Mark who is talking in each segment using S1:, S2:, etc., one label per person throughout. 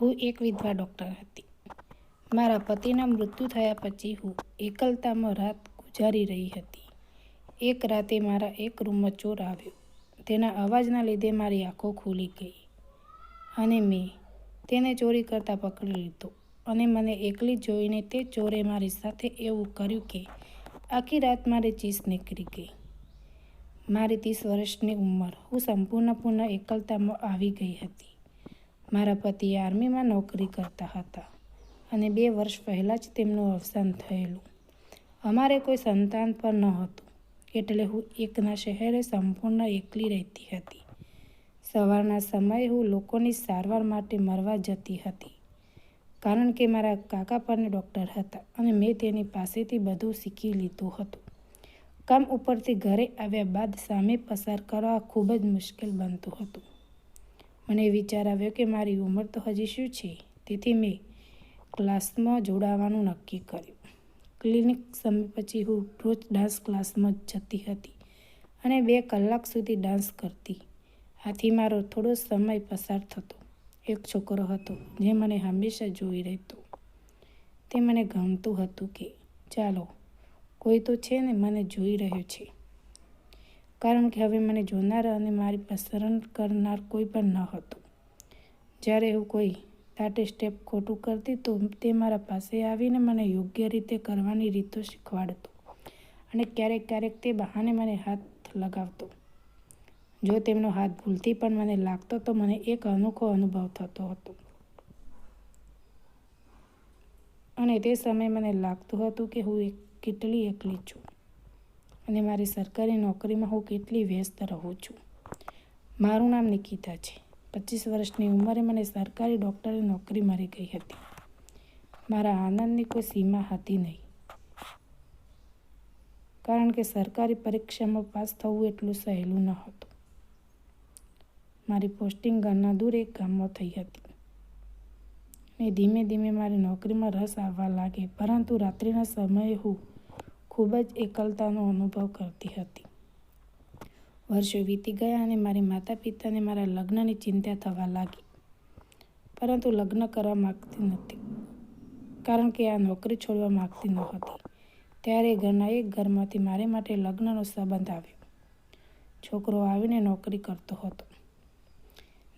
S1: હું એક વિધવા ડૉક્ટર હતી. મારા પતિના મૃત્યુ થયા પછી હું એકલતામાં રાત ગુજારી રહી હતી. એક રાતે મારા એક રૂમમાં ચોર આવ્યો. તેના અવાજના લીધે મારી આંખો ખુલી ગઈ અને મેં તેને ચોરી કરતાં પકડી લીધો અને મને એકલી જોઈને તે ચોરે મારી સાથે એવું કર્યું કે આખી રાત મારી ચીસ નીકળી ગઈ. મારી ત્રીસ વર્ષની ઉંમર હું સંપૂર્ણપૂર્ણ એકલતામાં આવી ગઈ હતી. મારા પતિ આર્મીમાં નોકરી કરતા હતા અને બે વર્ષ પહેલાં જ તેમનું અવસાન થયેલું. અમારે કોઈ સંતાન પણ ન હતું એટલે હું એકના શહેરે સંપૂર્ણ એકલી રહેતી હતી. સવારના સમયે હું લોકોની સારવાર માટે મરવા જતી હતી, કારણ કે મારા કાકા પણ ડૉક્ટર હતા અને મેં તેની પાસેથી બધું શીખી લીધું હતું. કામ ઉપરથી ઘરે આવ્યા બાદ સામે પસાર કરવા ખૂબ જ મુશ્કેલ બનતું હતું. મને વિચાર આવ્યો કે મારી ઉંમર તો હજી શું છે? તેથી મેં ક્લાસમાં જોડાવાનું નક્કી કર્યું. ક્લિનિક સમય પછી હું રોજ ડાન્સ ક્લાસમાં જતી હતી અને બે કલાક સુધી ડાન્સ કરતી. આથી મારો થોડો સમય પસાર થતો. એક છોકરો હતો જે મને હંમેશા જોઈ રહેતો. તે મને ગમતું હતું કે ચાલો, કોઈ તો છે ને મને જોઈ રહ્યો છે. કારણ કે હવે મને જોનાર અને મારી પસંદ કરનાર કોઈ પણ ન હતું. જ્યારે હું કોઈ તાટે સ્ટેપ ખોટું કરતી તો તે મારા પાસે આવીને મને યોગ્ય રીતે કરવાની રીતો શીખવાડતો અને ક્યારેક ક્યારેક તે બહાને મને હાથ લગાવતો. જો તેમનો હાથ ભૂલથી પણ મને લાગતો તો મને એક અનોખો અનુભવ થતો હતો. અને તે સમયે મને લાગતું હતું કે હું એક કેટલી એકલી છું. અને મારી સરકારી નોકરીમાં હું કેટલી વ્યસ્ત રહું છું. મારું નામ નિકિતા છે. પચીસ વર્ષની ઉંમરે મને સરકારી ડૉક્ટરની નોકરી મળી ગઈ હતી. મારા આનંદની કોઈ સીમા હતી નહીં. કારણ કે સરકારી પરીક્ષામાં પાસ થવું એટલું સહેલું ન હતું. મારી પોસ્ટિંગ ઘરના દૂર એક ગામમાં થઈ હતી. ને ધીમે ધીમે મારી નોકરીમાં રસ આવવા લાગે, પરંતુ રાત્રિના સમયે હું ખૂબ જ એકલતાનો અનુભવ કરતી હતી. વર્ષો વીતી ગયા અને મારી માતા પિતાને મારા લગ્નની ચિંતા થવા લાગી. પરંતુ લગ્ન કરવા માગતી નથી, કારણ કે આ નોકરી છોડવા માગતી ન હતી ત્યારે ઘરના એક ઘરમાંથી મારે માટે લગ્નનો સંબંધ આવ્યો. છોકરો આવીને નોકરી કરતો હતો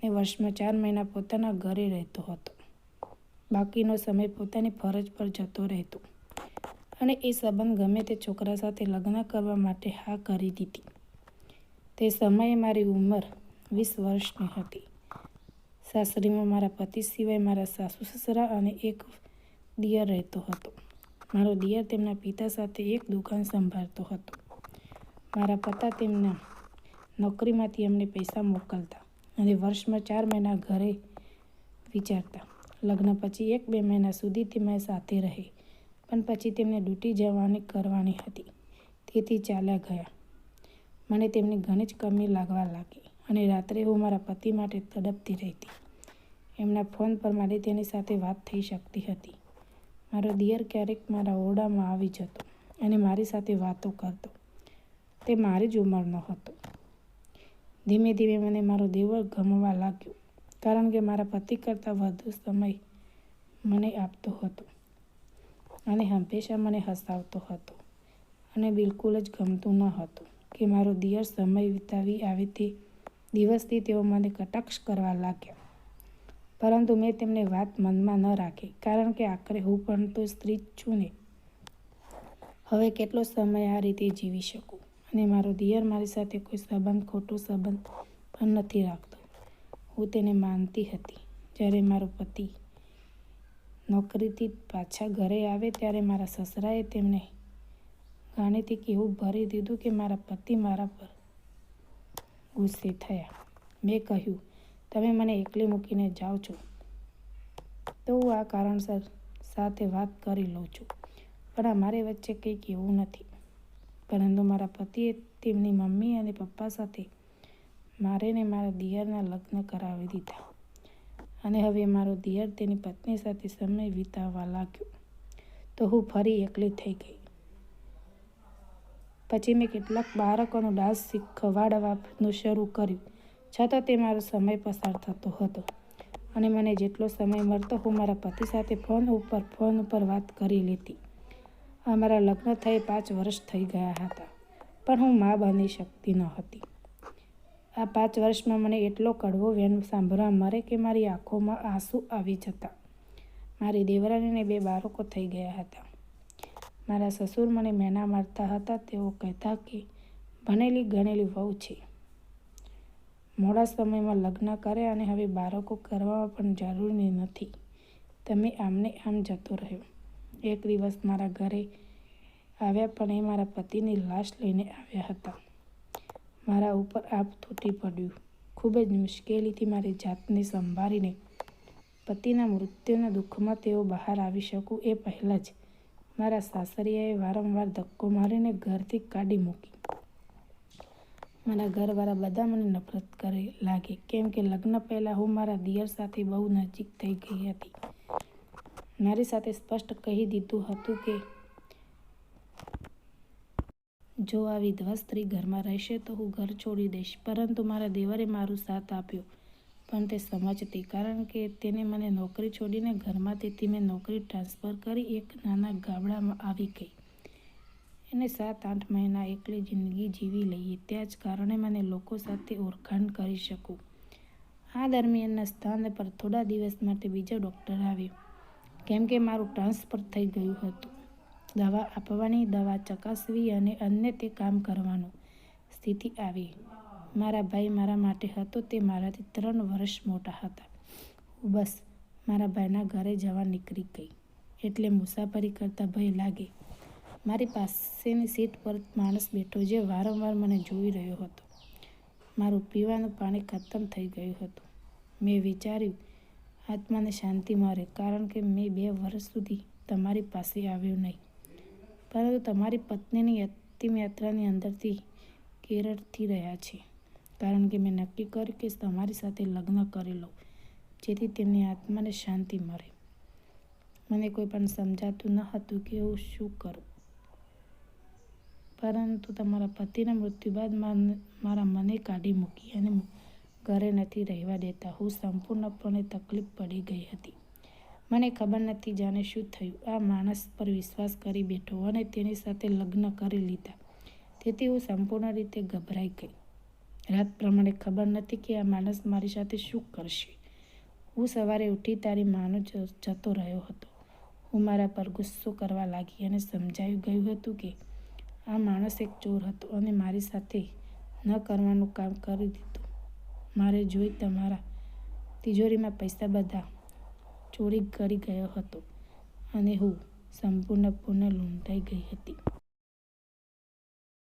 S1: ને વર્ષમાં ચાર મહિના પોતાના ઘરે રહેતો હતો. બાકીનો સમય પોતાની ફરજ પર જતો રહેતો. અને એ સંબંધ ગમે તે છોકરા સાથે લગ્ન કરવા માટે હા કરી દીધી. તે સમયે મારી ઉંમર વીસ વર્ષની હતી. સાસરીમાં મારા પતિ સિવાય મારા સાસુ, સસરા અને એક દિયર રહેતો હતો. મારો દિયર તેમના પિતા સાથે એક દુકાન સંભાળતો હતો. મારા પતા તેમના નોકરીમાંથી અમને પૈસા મોકલતા અને વર્ષમાં ચાર મહિના ઘરે વિચારતા. લગ્ન પછી એક બે મહિના સુધી તેમાં સાથે રહે. પણ પછી તેમને ડૂટી જવાની કરવાની હતી. તેથી ચાલ્યા ગયા. મને તેમની ઘણી જ કમી લાગવા લાગી અને રાત્રે હું મારા પતિ માટે તડપતી રહેતી. એમના ફોન પર મારી તેની સાથે વાત થઈ શકતી હતી. મારો દિયર ક્યારેક મારા ઓરડામાં આવી જતો અને મારી સાથે વાતો કરતો. તે મારી જ ઉંમરનો હતો. ધીમે ધીમે મને મારો દેવર ગમવા લાગ્યો, કારણ કે મારા પતિ કરતાં વધુ સમય મને આપતો હતો. અને હંમેશા મને હસાવતો હતો અને બિલકુલ જ ગમતું ન હતું કે મારો દિયર સમય વિતાવી આવે તે દિવસથી તેઓ મને કટાક્ષ કરવા લાગ્યા. પરંતુ મેં તેમને વાત મનમાં ન રાખી, કારણ કે આખરે હું પણ તો સ્ત્રી જ છું ને. હવે કેટલો સમય આ રીતે જીવી શકું? અને મારો દિયર મારી સાથે કોઈ સંબંધ, ખોટો સંબંધ પણ નથી રાખતો. હું તેને માનતી હતી જ્યારે મારો પતિ નોકરીથી પાછા ઘરે આવે ત્યારે મારા સસરાએ તેમને ગાણેથી કેવું ભરી દીધું કે મારા પતિ મારા પર ગુસ્સે થયા. મેં કહ્યું, તમે મને એકલી મૂકીને જાઓ છો, તો હું આ કારણસર સાથે વાત કરી લઉં છું. પણ અમારી વચ્ચે કંઈક એવું નથી. પરંતુ મારા પતિએ તેમની મમ્મી અને પપ્પા સાથે મારે ને મારા દિયરના લગ્ન કરાવી દીધા. અને હવે મારો દિયર તેની પત્ની સાથે સમય વિતાવવા લાગ્યો. તો હું ફરી એકલી થઈ ગઈ. પછી મેં કેટલાક બાળકોનો ડાન્સ શીખવાડવાનું શરૂ કર્યું, છતાં તે મારો સમય પસાર થતો હતો. અને મને જેટલો સમય મળતો, હું મારા પતિ સાથે ફોન ઉપર ફોન ઉપર વાત કરી લેતી અમારા લગ્ન થઈ પાંચ વર્ષ થઈ ગયા હતા, પણ હું મા બની શકતી ન હતી. આ પાંચ વર્ષમાં મને એટલો કડવો વેન સાંભળવા મળે કે મારી આંખોમાં આંસુ આવી જતા. મારી દેવરાણીને બે બાળકો થઈ ગયા હતા. મારા સસુર મને મેના મારતા હતા. તેઓ કહેતા કે, ભણેલી ગણેલી વહુ છે. મોડા સમયમાં લગ્ન કરે અને હવે બાળકો કરવામાં પણ જરૂરી નથી. તમે આમને આમ જતો રહ્યો. એક દિવસ મારા ઘરે આવ્યા પણ એ મારા પતિની લાશ લઈને આવ્યા હતા. મારા ઉપર આપ તૂટી પડ્યું. ખૂબ જ મુશ્કેલીથી મારી જાતને સંભાળીને પતિના મૃત્યુના દુઃખમાં તેઓ બહાર આવી શકું એ પહેલાં જ મારા સાસરિયાએ વારંવાર ધક્કો મારીને ઘરથી કાઢી મૂકી. મારા ઘરવાળા બધા મને નફરત કરે લાગે, કેમ કે લગ્ન પહેલાં હું મારા દિયર સાથે બહુ નજીક થઈ ગઈ હતી. મારી સાથે સ્પષ્ટ કહી દીધું હતું કે જો આ વિધવા સ્ત્રી ઘરમાં રહેશે તો હું ઘર છોડી દઈશ, પરંતુ મારા દેવરે મારો સાથ આપ્યો. પણ તે સમજતી, કારણ કે તેને મને નોકરી છોડીને ઘરમાં તેથી મેં નોકરી ટ્રાન્સફર કરી એક નાના ગામડામાં આવી ગઈ. એને સાત આઠ મહિના એકલી જિંદગી જીવી લઈએ, ત્યાં જ કારણે મને લોકો સાથે ઓળખાણ કરી શકું. આ દરમિયાનના સ્થાન પર થોડા દિવસ માટે બીજો ડૉક્ટર આવ્યો. કેમ કે મારું ટ્રાન્સફર થઈ ગયું હતું. દવા આપવાની, દવા ચકાસવી અને અન્ય તે કામ કરવાનું. સ્થિતિ આવી. મારા ભાઈ મારા માટે હતો તે મારાથી ત્રણ વર્ષ મોટા હતા. હું બસ, મારા ભાઈના ઘરે જવા નીકળી ગઈ. એટલે મુસાફરી કરતાં ભય લાગે. મારી પાસેની સીટ પર માણસ બેઠો જે વારંવાર મને જોઈ રહ્યો હતો. મારું પીવાનું પાણી ખતમ થઈ ગયું હતું. મેં વિચાર્યું, આત્માને શાંતિ મળે, કારણ કે મેં બે વર્ષ સુધી તમારી પાસે આવ્યો નહીં. પરંતુ તમારી પત્નીની અંતિમ યાત્રાની અંદરથી કેરળથી રહ્યા છે. કારણ કે મેં નક્કી કર્યું કે તમારી સાથે લગ્ન કરી લઉં, જેથી તેમની આત્માને શાંતિ મળે. મને કોઈ પણ સમજાતું ન હતું કે હું શું કરું. પરંતુ તમારા પતિના મૃત્યુ બાદ મારા મને કાઢી મૂકી અને ઘરે નથી રહેવા દેતા. હું સંપૂર્ણપણે તકલીફ પડી ગઈ હતી. મને ખબર નથી જાણે શું થયું. આ માણસ પર વિશ્વાસ કરી બેઠો અને તેની સાથે લગ્ન કરી લીધા. તેથી હું સંપૂર્ણ રીતે ગભરાઈ ગઈ. રાત પ્રમાણે ખબર નથી કે આ માણસ મારી સાથે શું કરશે. હું સવારે ઉઠી તારી માનો જતો રહ્યો હતો. હું મારા પર ગુસ્સો કરવા લાગી અને સમજાયું ગયું હતું કે આ માણસ એક ચોર હતો અને મારી સાથે ન કરવાનું કામ કરી દીધું. મારે જોઈ તમારા તિજોરીમાં પૈસા બધા ચોરી કરી ગયો હતો અને હું સંપૂર્ણપૂર્ણ લૂંટાઈ ગઈ હતી.